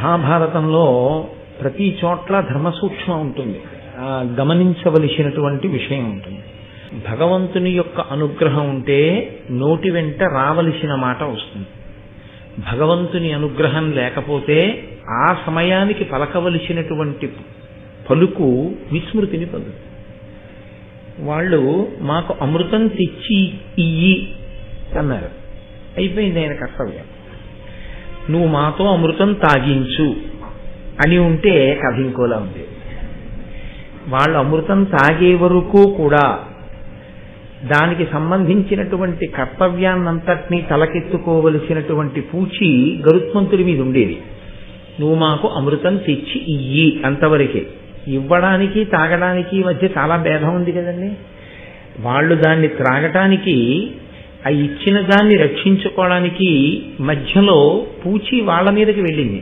మహాభారతంలో ప్రతి చోట్ల ధర్మ సూక్ష్మం ఉంటుంది గమనించవలసినటువంటి విషయం ఉంటుంది. భగవంతుని యొక్క అనుగ్రహం ఉంటే నోటి వెంట రావలసిన మాట వస్తుంది. భగవంతుని అనుగ్రహం లేకపోతే ఆ సమయానికి పలకవలసినటువంటి పలుకు విస్మృతిని పొందుతుంది. వాళ్ళు మాకు అమృతం తెచ్చి ఇయ్యి అన్నారు. అయిపోయింది ఆయన కర్తవ్యం. నువ్వు మాతో అమృతం తాగించు అని ఉంటే కథ ఇంకోలా ఉంది. వాళ్ళు అమృతం తాగే వరకు కూడా దానికి సంబంధించినటువంటి కర్తవ్యాన్నంతటినీ తలకెత్తుకోవలసినటువంటి పూచి గరుత్మంతుడి మీద ఉండేది. నువ్వు మాకు అమృతం తెచ్చి ఇయ్యి అంతవరకే. ఇవ్వడానికి తాగడానికి మధ్య చాలా భేదం ఉంది కదండి. వాళ్ళు దాన్ని త్రాగటానికి ఆ ఇచ్చిన దాన్ని రక్షించుకోవడానికి మధ్యలో పూచి వాళ్ళ మీదకి వెళ్ళింది.